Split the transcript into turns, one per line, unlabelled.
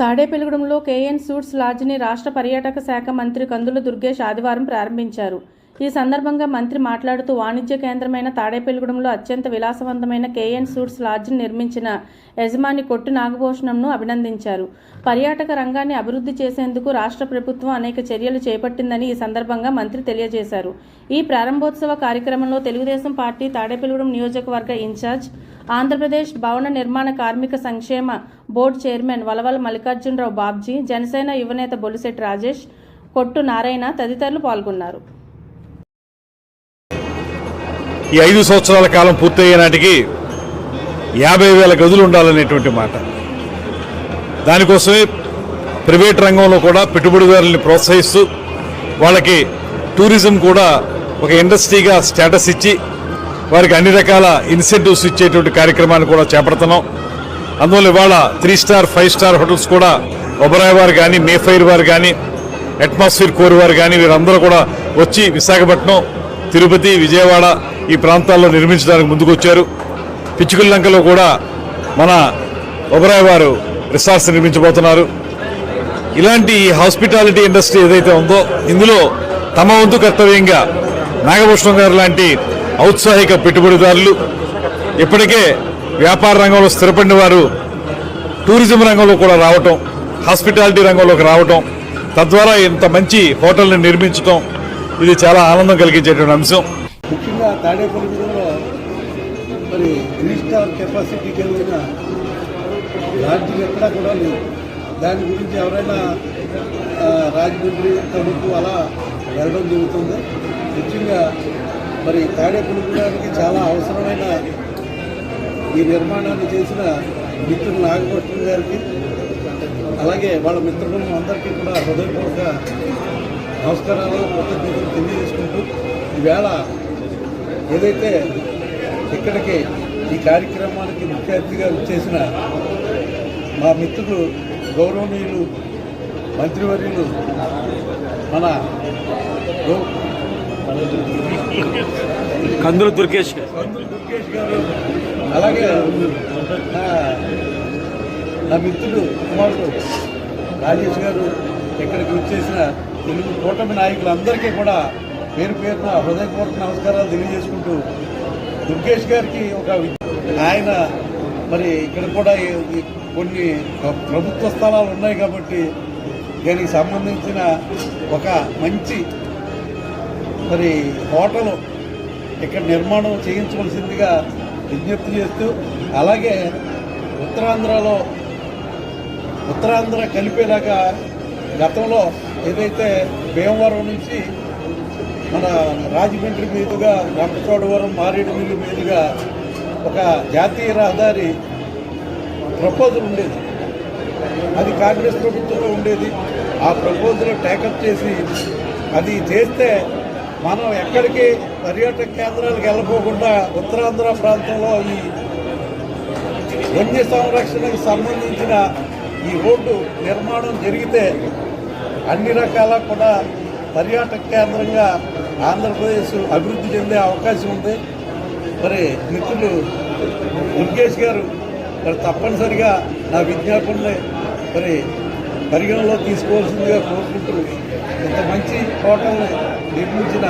తాడేపెలుగుడంలో KN suits లాడ్జ్ని రాష్ట్ర పర్యాటక శాఖ మంత్రి కందుల దుర్గేష్ ఆదివారం ప్రారంభించారు. ఈ సందర్భంగా మంత్రి మాట్లాడుతూ వాణిజ్య కేంద్రమైన తాడేపెలుగుడంలో అత్యంత విలాసవంతమైన కేఎన్ సూట్స్ లాడ్జ్ని నిర్మించిన యజమాని కొట్టు నాగభూషణంను అభినందించారు. పర్యాటక రంగాన్ని అభివృద్ధి చేసేందుకు రాష్ట్ర ప్రభుత్వం అనేక చర్యలు చేపట్టిందని ఈ సందర్భంగా మంత్రి తెలియజేశారు. ఈ ప్రారంభోత్సవ కార్యక్రమంలో తెలుగుదేశం పార్టీ తాడేపెలుగుడం నియోజకవర్గ ఇన్ఛార్జ్ ఆంధ్రప్రదేశ్ భవన నిర్మాణ కార్మిక సంక్షేమ బోర్డు చైర్మన్ వలవల మల్లికార్జునరావు బాబ్జీ జనసేన యువనేత బొలిశెట్టి రాజేష్ కొట్టు నారాయణ తదితరులు పాల్గొన్నారు.
ఈ ఐదు సంవత్సరాల కాలం పూర్తయ్యే నాటికి యాభై వేల గదులు ఉండాలనేటువంటి మాట. దానికోసమే ప్రైవేట్ రంగంలో కూడా పెట్టుబడిదారుల్ని ప్రోత్సహిస్తూ వాళ్ళకి టూరిజం కూడా ఒక ఇండస్ట్రీగా స్టేటస్ ఇచ్చి వారికి అన్ని రకాల ఇన్సెంటివ్స్ ఇచ్చేటువంటి కార్యక్రమాన్ని కూడా చేపడుతున్నాం. అందువల్ల ఇవాళ three star five star hotels కూడా ఒబరాయ్ వారు కానీ మేఫైర్ వారు కానీ అట్మాస్ఫియర్ కోర్ వారు కానీ వీరందరూ కూడా వచ్చి విశాఖపట్నం తిరుపతి విజయవాడ ఈ ప్రాంతాల్లో నిర్మించడానికి ముందుకు వచ్చారు పిచ్చుకల్లంకలో కూడా మన ఒబరాయ్ వారు రిసార్ట్స్ నిర్మించబోతున్నారు. ఇలాంటి హాస్పిటాలిటీ ఇండస్ట్రీ ఏదైతే ఉందో ఇందులో తమ వంతు కర్తవ్యంగా నాగభూషణం గారు లాంటి ఔత్సాహిక పెట్టుబడిదారులు. ఇప్పటికే వ్యాపార రంగంలో స్థిరపడిన వారు టూరిజం రంగంలో కూడా రావటం హాస్పిటాలిటీ రంగంలోకి రావటం తద్వారా ఇంత మంచి హోటల్ని నిర్మించటం ఇది చాలా ఆనందం కలిగించేటువంటి అంశం.
ముఖ్యంగా తాడేపల్లిగూడెంలో మరి త్రీ స్టార్ కెపాసిటీ కలిగిన లాడ్జింగ్ ఎక్కడా కూడా లేవు దాని గురించి ఎవరైనా రాజమండ్రి తణుకు అలా వెళ్ళడం జరుగుతుంది. ముఖ్యంగా మరి తాడేపల్లిగూడానికి చాలా అవసరమైన ఈ నిర్మాణాన్ని చేసిన మిత్రులు నాగభూషణం గారికి అలాగే వాళ్ళ మిత్రులు అందరికీ కూడా హృదయపూర్వక నమస్కారాలు కృతజ్ఞతలు తెలియజేసుకుంటూ ఈవేళ ఏదైతే ఇక్కడికి ఈ కార్యక్రమానికి ముఖ్య అతిథిగా వచ్చేసిన మా మిత్రులు గౌరవనీయులు మంత్రివర్యులు మన గౌ-
కందులు దుర్గేష్
గారు. అలాగే నా మిత్రుడు కుమారుడు రాజేష్ గారు ఇక్కడికి వచ్చేసిన తెలుగు కూటమి నాయకులందరికీ కూడా పేరు పేరున హృదయపూర్వక నమస్కారాలు తెలియజేసుకుంటూ దుర్గేష్ గారికి ఒక ఆయన మరి ఇక్కడ కూడా కొన్ని ప్రభుత్వ స్థలాలు ఉన్నాయి కాబట్టి దానికి సంబంధించిన ఒక మంచి మరి హోటల్ ఇక్కడ నిర్మాణం చేయించవలసిందిగా విజ్ఞప్తి చేస్తూ అలాగే ఉత్తరాంధ్రలో ఉత్తరాంధ్ర కలిపేలాగా గతంలో ఏదైతే భీమవరం నుంచి మన రాజమండ్రి మీదుగా రంపచోడవరం మారేడుమిల్లి మీదుగా ఒక జాతీయ రహదారి ప్రపోజల్ ఉండేది. అది కాంగ్రెస్ ప్రభుత్వంలో ఉండేది. ఆ ప్రపోజల్ టేకప్ చేసి అది చేస్తే మనం ఎక్కడికి పర్యాటక కేంద్రాలకు వెళ్ళిపోకుండా ఉత్తరాంధ్ర ప్రాంతంలో ఈ వన్య సంరక్షణకు సంబంధించిన ఈ రోడ్డు నిర్మాణం జరిగితే అన్ని రకాల కూడా పర్యాటక కేంద్రంగా ఆంధ్రప్రదేశ్ అభివృద్ధి చెందే అవకాశం ఉంది. మరి మిత్రులు దుర్గేష్ గారు మరి తప్పనిసరిగా నా విజ్ఞాపనని మరి పరిగణలో తీసుకోవాల్సిందిగా కోరుకుంటూ ఇంత మంచి హోటల్ని నిర్మించిన